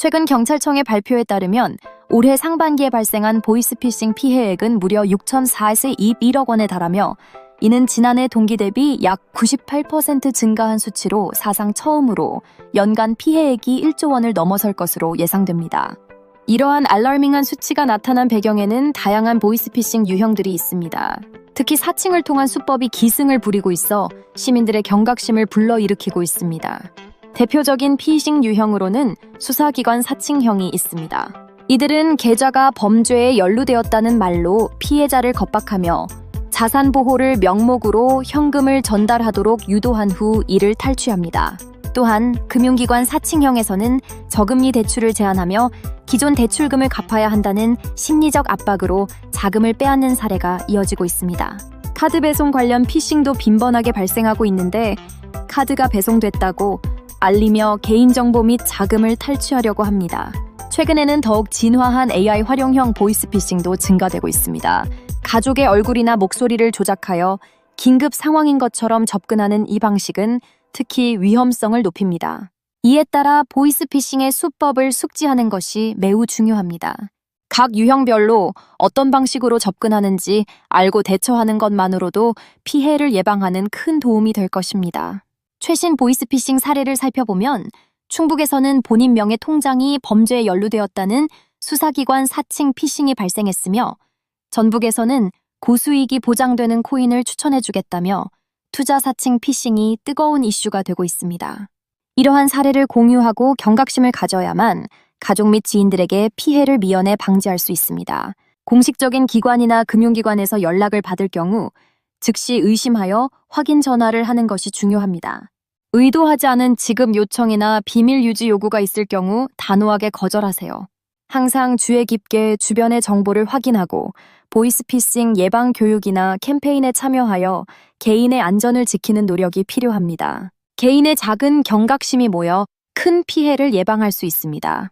최근 경찰청의 발표에 따르면 올해 상반기에 발생한 보이스피싱 피해액은 무려 6,421억 원에 달하며 이는 지난해 동기 대비 약 98% 증가한 수치로 사상 처음으로 연간 피해액이 1조 원을 넘어설 것으로 예상됩니다. 이러한 알러밍한 수치가 나타난 배경에는 다양한 보이스피싱 유형들이 있습니다. 특히 사칭을 통한 수법이 기승을 부리고 있어 시민들의 경각심을 불러일으키고 있습니다. 대표적인 피싱 유형으로는 수사기관 사칭형이 있습니다. 이들은 계좌가 범죄에 연루되었다는 말로 피해자를 겁박하며 자산 보호를 명목으로 현금을 전달하도록 유도한 후 이를 탈취합니다. 또한 금융기관 사칭형에서는 저금리 대출을 제한하며 기존 대출금을 갚아야 한다는 심리적 압박으로 자금을 빼앗는 사례가 이어지고 있습니다. 카드 배송 관련 피싱도 빈번하게 발생하고 있는데 카드가 배송됐다고 알리며 개인정보 및 자금을 탈취하려고 합니다. 최근에는 더욱 진화한 AI 활용형 보이스피싱도 증가되고 있습니다. 가족의 얼굴이나 목소리를 조작하여 긴급 상황인 것처럼 접근하는 이 방식은 특히 위험성을 높입니다. 이에 따라 보이스피싱의 수법을 숙지하는 것이 매우 중요합니다. 각 유형별로 어떤 방식으로 접근하는지 알고 대처하는 것만으로도 피해를 예방하는 큰 도움이 될 것입니다. 최신 보이스피싱 사례를 살펴보면 충북에서는 본인 명의 통장이 범죄에 연루되었다는 수사기관 사칭 피싱이 발생했으며 전북에서는 고수익이 보장되는 코인을 추천해주겠다며 투자 사칭 피싱이 뜨거운 이슈가 되고 있습니다. 이러한 사례를 공유하고 경각심을 가져야만 가족 및 지인들에게 피해를 미연에 방지할 수 있습니다. 공식적인 기관이나 금융기관에서 연락을 받을 경우 즉시 의심하여 확인 전화를 하는 것이 중요합니다. 의도하지 않은 지급 요청이나 비밀 유지 요구가 있을 경우 단호하게 거절하세요. 항상 주의 깊게 주변의 정보를 확인하고 보이스피싱 예방 교육이나 캠페인에 참여하여 개인의 안전을 지키는 노력이 필요합니다. 개인의 작은 경각심이 모여 큰 피해를 예방할 수 있습니다.